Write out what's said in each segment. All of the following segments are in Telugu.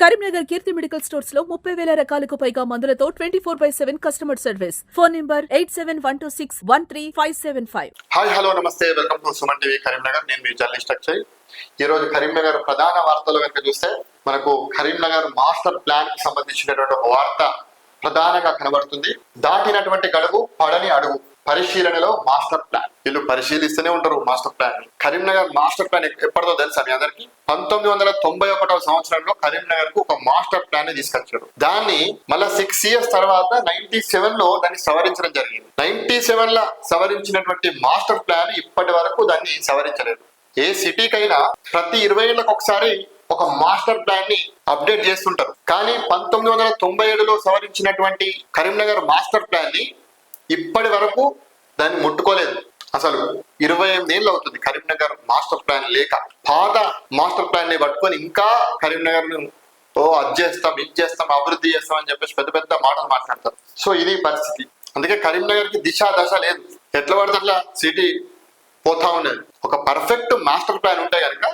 కరీంనగర్ కీర్తి మెడికల్ స్టోర్స్లో ముప్పై వేల రకాలకు పైగా మందులతో twenty four by seven customer service. Phone number eight seven one two six one three five seven five. Hi hello namaste. Welcome to Suman TV Karimnagar. నేను మీ జర్నలిస్ట్ అక్షయ్. ఈ రోజు కరీంనగర్ ప్రధాన వార్తలు కనుక చూస్తే మనకు కరీంనగర్ మాస్టర్ ప్లాన్కి సంబంధించినటువంటి ఒక వార్త ప్రధానంగా కనబడుతుంది. దాటినటువంటి గడువు పడని అడుగు. పరిశీలనలో మాస్టర్ ప్లాన్. వీళ్ళు పరిశీలిస్తూనే ఉంటారు master plan Karimnagar master plan ఎప్పటిదో తెలుసా మీ అందరికి? పంతొమ్మిది వందల తొంభై ఒకటవ సంవత్సరంలో కరీంనగర్కు ఒక మాస్టర్ ప్లాన్ని దాన్ని మళ్ళా సిక్స్ ఇయర్స్ తర్వాత నైన్టీ సెవెన్లో దాన్ని సవరించడం జరిగింది. నైన్టీ సెవెన్లో సవరించినటువంటి మాస్టర్ ప్లాన్ ఇప్పటి వరకు దాన్ని సవరించలేదు. ఏ సిటీకైనా ప్రతి ఇరవై ఏళ్ళకి ఒకసారి ఒక మాస్టర్ ప్లాన్ని అప్డేట్ చేస్తుంటారు. కానీ పంతొమ్మిది వందల తొంభై ఏడులో సవరించినటువంటి కరీంనగర్ మాస్టర్ ప్లాన్ని ఇప్పటి వరకు దాన్ని ముట్టుకోలేదు. అసలు ఇరవై ఎనిమిది ఏళ్ళు అవుతుంది కరీంనగర్ మాస్టర్ ప్లాన్ లేక. పాత మాస్టర్ ప్లాన్ని పట్టుకొని ఇంకా కరీంనగర్ను ఓ అది చేస్తాం ఇది చేస్తాం అభివృద్ధి చేస్తాం అని చెప్పేసి పెద్ద పెద్ద మాటలు మాట్లాడతారు. సో ఇది పరిస్థితి. అందుకే కరీంనగర్కి దిశ దశ లేదు. ఎట్లా పడితే అట్లా సిటీ పోతా ఉన్నది. ఒక పర్ఫెక్ట్ మాస్టర్ ప్లాన్ ఉంటే కనుక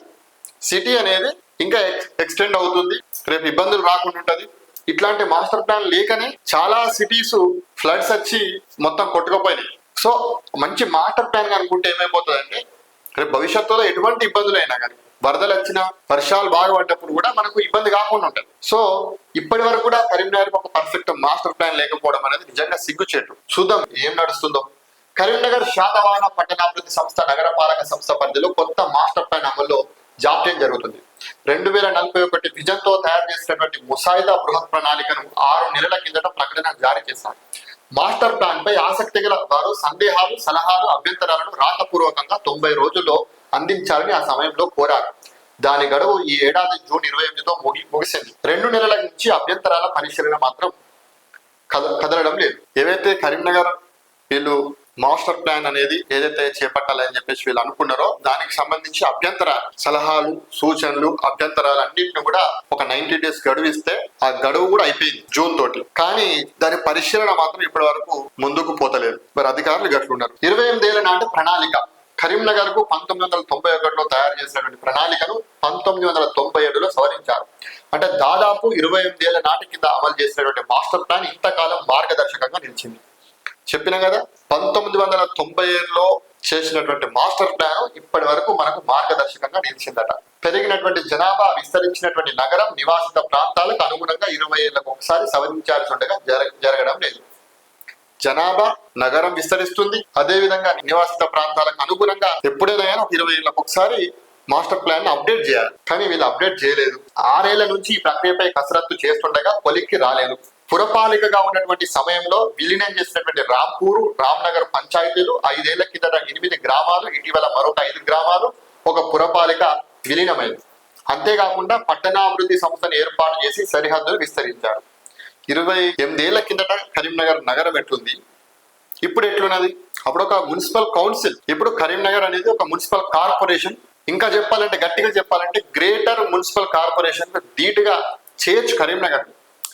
సిటీ అనేది ఇంకా ఎక్స్టెండ్ అవుతుంది. రేపు ఇబ్బందులు రాకుండా ఉంటుంది. ఇట్లాంటి మాస్టర్ ప్లాన్ లేకనే చాలా సిటీస్ ఫ్లడ్స్ వచ్చి మొత్తం కొట్టుకుపోయినాయి. సో మంచి మాస్టర్ ప్లాన్ అనుకుంటే ఏమైపోతుందంటే రేపు భవిష్యత్తులో ఎటువంటి ఇబ్బందులు అయినా కానీ వరదలు వచ్చిన వర్షాలు బాగా పడ్డప్పుడు కూడా మనకు ఇబ్బంది కాకుండా ఉంటుంది. సో ఇప్పటి వరకు కూడా కరీంనగర్ ఒక పర్ఫెక్ట్ మాస్టర్ ప్లాన్ లేకపోవడం అనేది నిజంగా సిగ్గుచేటు. చూద్దాం ఏం నడుస్తుందో. కరీంనగర్ శాతవాహన పట్టణాభివృద్ధి సంస్థ నగరపాలక సంస్థ పరిధిలో కొత్త మాస్టర్ ప్లాన్ అమల్లో జాప్యం జరుగుతుంది. రెండు వేల నలభై ఒకటి విజన్తో తయారు చేసినటువంటి ముసాయిదా బృహత్ ప్రణాళికను ఆరు నెలల కిందట ప్రకటన జారీ చేశారు. మాస్టర్ ప్లాన్ పై ఆసక్తి గల వారు సందేహాలు సలహాలు అభ్యంతరాలను రాతపూర్వకంగా తొంభై రోజుల్లో అందించాలని ఆ సమయంలో కోరారు. దాని గడువు ఈ ఏడాది జూన్ ఇరవై ఎనిమిదితో ముగి ముగిసింది. రెండు నెలల నుంచి అభ్యంతరాల పరిశీలన మాత్రం కద కదలడం లేదు. ఏవైతే కరీంనగర్ వీళ్ళు మాస్టర్ ప్లాన్ అనేది ఏదైతే చేపట్టాలని చెప్పేసి వీళ్ళు అనుకున్నారో దానికి సంబంధించి అభ్యంతర సలహాలు సూచనలు అభ్యంతరాలు అన్నింటిని కూడా ఒక నైన్టీ డేస్ గడువు ఇస్తే ఆ గడువు కూడా అయిపోయింది జూన్ తోటి. కానీ దాని పరిశీలన మాత్రం ఇప్పటి వరకు ముందుకు పోతలేదు. మరి అధికారులు గట్లున్నారు ఇరవై ఎనిమిదేళ్ళ నాటి ప్రణాళిక. కరీంనగర్కు పంతొమ్మిది వందల తొంభై ఒకటిలో తయారు చేసినటువంటి ప్రణాళికను పంతొమ్మిది వందల తొంభై ఏడులో సవరించారు. అంటే దాదాపు ఇరవై ఎనిమిది ఏళ్ళ నాటి కింద అమలు చేసినటువంటి మాస్టర్ ప్లాన్ ఇంతకాలం మార్గదర్శకంగా నిలిచింది. చెప్పిన కదా? పంతొమ్మిది వందల తొంభై ఏడులో చేసినటువంటి మాస్టర్ ప్లాన్ ఇప్పటి వరకు మనకు మార్గదర్శకంగా నిలిచిందట. పెరిగినటువంటి జనాభా విస్తరించినటువంటి నగరం నివాసిత ప్రాంతాలకు అనుగుణంగా ఇరవై ఏళ్ళకు ఒకసారి సవరించాల్సి ఉండగా జరగ జరగడం లేదు. జనాభా నగరం విస్తరిస్తుంది. అదేవిధంగా నివాసిత ప్రాంతాలకు అనుగుణంగా ఎప్పుడైనా ఒక ఇరవై ఏళ్ళకు ఒకసారి మాస్టర్ ప్లాన్ అప్డేట్ చేయాలి. కానీ వీళ్ళు అప్డేట్ చేయలేదు. ఆరేళ్ళ నుంచి ఈ ప్రక్రియపై కసరత్తు చేస్తుండగా కొలిక్కి రాలేదు. పురపాలికగా ఉన్నటువంటి సమయంలో విలీనం చేసినటువంటి రాంపూరు రామ్నగర్ పంచాయతీలు ఐదేళ్ళ కిందట ఎనిమిది గ్రామాలు ఇటీవల మరొక ఐదు గ్రామాలు ఒక పురపాలిక విలీనమైంది. అంతేకాకుండా పట్టణాభివృద్ధి సంస్థను ఏర్పాటు చేసి సరిహద్దులు విస్తరించారు. ఇరవై ఎనిమిదేళ్ళ కిందట కరీంనగర్ నగరం ఎట్లుంది? ఇప్పుడు ఎట్లున్నది? అప్పుడు ఒక మున్సిపల్ కౌన్సిల్ ఇప్పుడు కరీంనగర్ అనేది ఒక మున్సిపల్ కార్పొరేషన్. ఇంకా చెప్పాలంటే గట్టిగా చెప్పాలంటే గ్రేటర్ మున్సిపల్ కార్పొరేషన్ ధీటుగా చేయొచ్చు కరీంనగర్.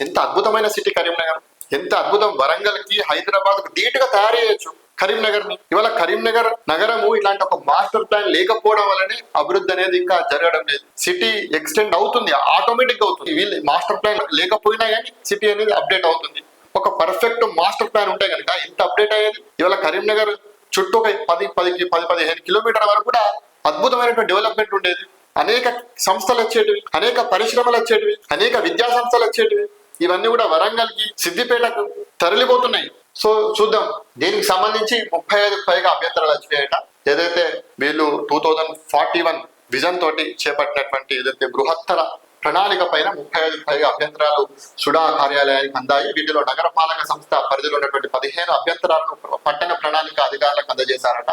ఎంత అద్భుతమైన సిటీ కరీంనగర్. ఎంత అద్భుతం. వరంగల్కి హైదరాబాద్కు ధీటుగా తయారు చేయొచ్చు కరీంనగర్ని ఇవాళ కరీంనగర్ నగరము ఇలాంటి ఒక మాస్టర్ ప్లాన్ లేకపోవడం వల్లనే అభివృద్ధి అనేది ఇంకా జరగడం లేదు. సిటీ ఎక్స్టెండ్ అవుతుంది. ఆటోమేటిక్ అవుతుంది. వీళ్ళు మాస్టర్ ప్లాన్ లేకపోయినా కానీ సిటీ అనేది అప్డేట్ అవుతుంది. ఒక పర్ఫెక్ట్ మాస్టర్ ప్లాన్ ఉంటే కనుక ఎంత అప్డేట్ అయ్యేది ఇవాళ కరీంనగర్ చుట్టూ ఒక పది పదికి పది పదిహేను కిలోమీటర్ల వరకు కూడా అద్భుతమైనటువంటి డెవలప్మెంట్ ఉండేది. అనేక సంస్థలు వచ్చేటివి అనేక పరిశ్రమలు వచ్చేటివి అనేక విద్యా సంస్థలు వచ్చేటివి. ఇవన్నీ కూడా వరంగల్కి సిద్దిపేటకు తరలిపోతున్నాయి. సో చూద్దాం. దీనికి సంబంధించి ముప్పై ఐదు పైగా అభ్యంతరాలు వచ్చినాయట. ఏదైతే వీళ్ళు two thousand forty one vision తోటి చేపట్టినటువంటి ఏదైతే బృహత్తర ప్రణాళిక పైన ముప్పై ఐదు పైగా అభ్యంతరాలు సుడా కార్యాలయానికి అందాయి. వీటిలో నగరపాలక సంస్థ పరిధిలో ఉన్నటువంటి పదిహేను అభ్యంతరాలను పట్టణ ప్రణాళిక అధికారులకు అందజేశారట.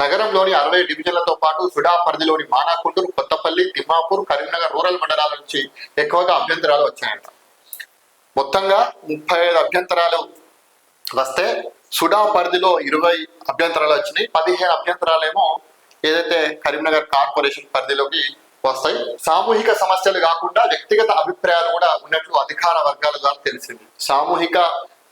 నగరంలోని అరవై డివిజన్లతో పాటు సుడా పరిధిలోని మానాకుంటూరు కొత్తపల్లి తిమ్మాపూర్ కరీంనగర్ రూరల్ మండలాల నుంచి ఎక్కువగా అభ్యంతరాలు వచ్చాయట. మొత్తంగా ముప్పై ఐదు అభ్యంతరాలు వస్తే సుడా పరిధిలో ఇరవై అభ్యంతరాలు వచ్చినాయి. పదిహేను అభ్యంతరాలేమో ఏదైతే కరీంనగర్ కార్పొరేషన్ పరిధిలోకి వస్తాయి. సామూహిక సమస్యలు కాకుండా వ్యక్తిగత అభిప్రాయాలు కూడా ఉన్నట్లు అధికార వర్గాల ద్వారా తెలిసింది. సామూహిక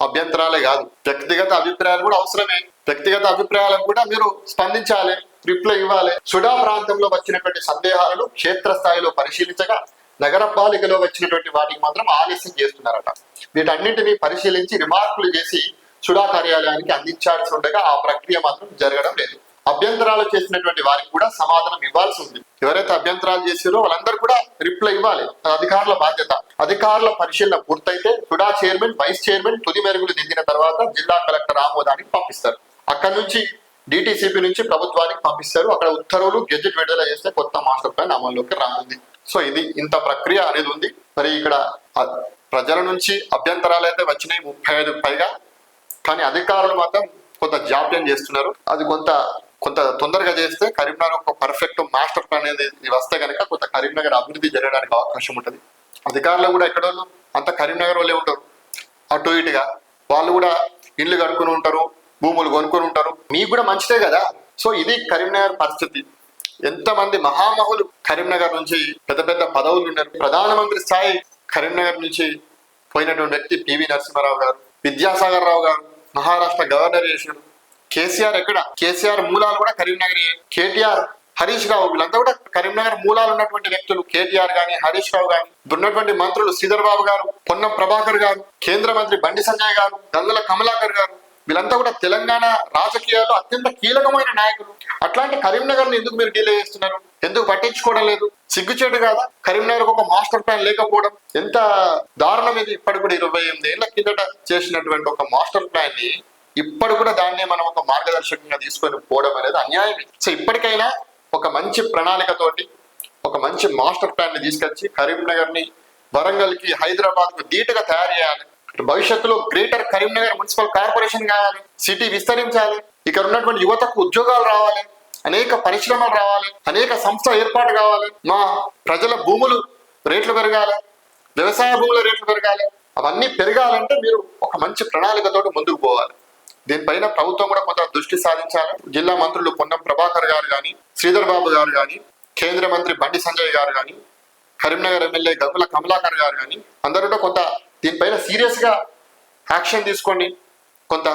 అభ్యంతరాలే కాదు వ్యక్తిగత అభిప్రాయాలు కూడా అవసరమే. వ్యక్తిగత అభిప్రాయాలకు కూడా మీరు స్పందించాలి రిప్లై ఇవ్వాలి. సుడా ప్రాంతంలో వచ్చినటువంటి సందేహాలను క్షేత్రస్థాయిలో పరిశీలించగా నగరపాలికలో వచ్చినటువంటి వాటికి మాత్రం ఆలస్యం చేస్తున్నారట. వీటన్నింటినీ పరిశీలించి రిమార్కులు చేసి సుడా కార్యాలయానికి అందించాల్సి ఉండగా ఆ ప్రక్రియ మాత్రం జరగడం లేదు. అభ్యంతరాలు చేసినటువంటి వారికి కూడా సమాధానం ఇవ్వాల్సి ఉంది. ఎవరైతే అభ్యంతరాలు చేసారో వాళ్ళందరూ కూడా రిప్లై ఇవ్వాలి. అధికారుల బాధ్యత. అధికారుల పరిశీలన పూర్తయితే సుడా చైర్మన్ వైస్ చైర్మన్ తుది మెరుగులు దిద్దిన తర్వాత జిల్లా కలెక్టర్ ఆమోదానికి పంపిస్తారు. అక్కడ నుంచి డిటిసిపి నుంచి ప్రభుత్వానికి పంపిస్తారు. అక్కడ ఉత్తర్వులు గెజెట్ విడుదల చేస్తే కొత్త మాస్టర్ ప్లాన్ అమల్లోకి రానుంది. సో ఇది ఇంత ప్రక్రియ అనేది ఉంది. మరి ఇక్కడ ప్రజల నుంచి అభ్యంతరాలు అయితే వచ్చినాయి ముప్పై ఐదు పైగా. కానీ అధికారులు మాత్రం కొంత జాప్యం చేస్తున్నారు. అది కొంత కొంత తొందరగా చేస్తే కరీంనగర్ ఒక పర్ఫెక్ట్ మాస్టర్ ప్లాన్ అనేది వస్తే కనుక కొంత కరీంనగర్ అభివృద్ధి జరగడానికి అవకాశం ఉంటుంది. అధికారులు కూడా ఎక్కడ అంత కరీంనగర్ వాళ్ళే ఉంటారు. అటు ఇటుగా. వాళ్ళు కూడా ఇల్లు కట్టుకుని ఉంటారు భూములు కొనుక్కొని ఉంటారు. మీకు కూడా మంచిదే కదా? సో ఇది కరీంనగర్ పరిస్థితి. ఎంతమంది మహామహులు కరీంనగర్ నుంచి పెద్ద పెద్ద పదవులు ఉన్నారు. ప్రధానమంత్రి స్థాయి కరీంనగర్ నుంచి పోయినటువంటి వ్యక్తి పివి నరసింహారావు గారు విద్యాసాగర్ రావు గారు మహారాష్ట్ర గవర్నర్ చేశారు కేసీఆర్ ఎక్కడ? కేసీఆర్ మూలాలు కూడా కరీంనగర్. కేటీఆర్ హరీష్ రావు వీళ్ళంతా కూడా కరీంనగర్ మూలాలు ఉన్నటువంటి వ్యక్తులు. కేటీఆర్ గాని హరీష్ రావు గాని ఉన్నటువంటి మంత్రులు శ్రీధర్ బాబు గారు పొన్నం ప్రభాకర్ గారు కేంద్ర మంత్రి బండి సంజయ్ గారు దందల కమలాకర్ గారు వీళ్ళంతా కూడా తెలంగాణ రాజకీయాల్లో అత్యంత కీలకమైన నాయకులు. అట్లాంటి కరీంనగర్ని ఎందుకు మీరు డిలే చేస్తున్నారు? ఎందుకు పట్టించుకోవడం లేదు? సిగ్గుచేటు కాదా? కరీంనగర్ ఒక మాస్టర్ ప్లాన్ లేకపోవడం ఎంత దారుణం ఇది ఇప్పటి కూడా ఇరవై ఎనిమిది ఏళ్ళ కిందట చేసినటువంటి ఒక మాస్టర్ ప్లాన్ని ఇప్పటి కూడా దాన్నే మనం ఒక మార్గదర్శకంగా తీసుకొని పోవడం అనేది అన్యాయం సో ఇప్పటికైనా ఒక మంచి ప్రణాళికతోటి ఒక మంచి మాస్టర్ ప్లాన్ని తీసుకొచ్చి కరీంనగర్ని వరంగల్కి హైదరాబాద్కు ధీటుగా తయారు చేయాలి. భవిష్యత్తులో గ్రేటర్ కరీంనగర్ మున్సిపల్ కార్పొరేషన్ కావాలి సిటీ విస్తరించాలి ఇక్కడ ఉన్నటువంటి యువతకు ఉద్యోగాలు రావాలి అనేక పరిశ్రమలు రావాలి అనేక సంస్థ ఏర్పాటు కావాలి. మా ప్రజల భూములు రేట్లు పెరగాలి వ్యవసాయ భూముల రేట్లు పెరగాలి. అవన్నీ పెరగాలంటే మీరు ఒక మంచి ప్రణాళికతోటి ముందుకు పోవాలి. దీనిపైన ప్రభుత్వం కూడా కొంత దృష్టి సాధించాలి. జిల్లా మంత్రులు పొన్నం ప్రభాకర్ గారు కానీ శ్రీధర్ బాబు గారు కానీ కేంద్ర మంత్రి బండి సంజయ్ గారు కానీ కరీంనగర్ ఎమ్మెల్యే గంగుల కమలాకర్ గారు కానీ అందరూ కూడా కొంత దీనిపైన సీరియస్గా యాక్షన్ తీసుకోండి. కొంత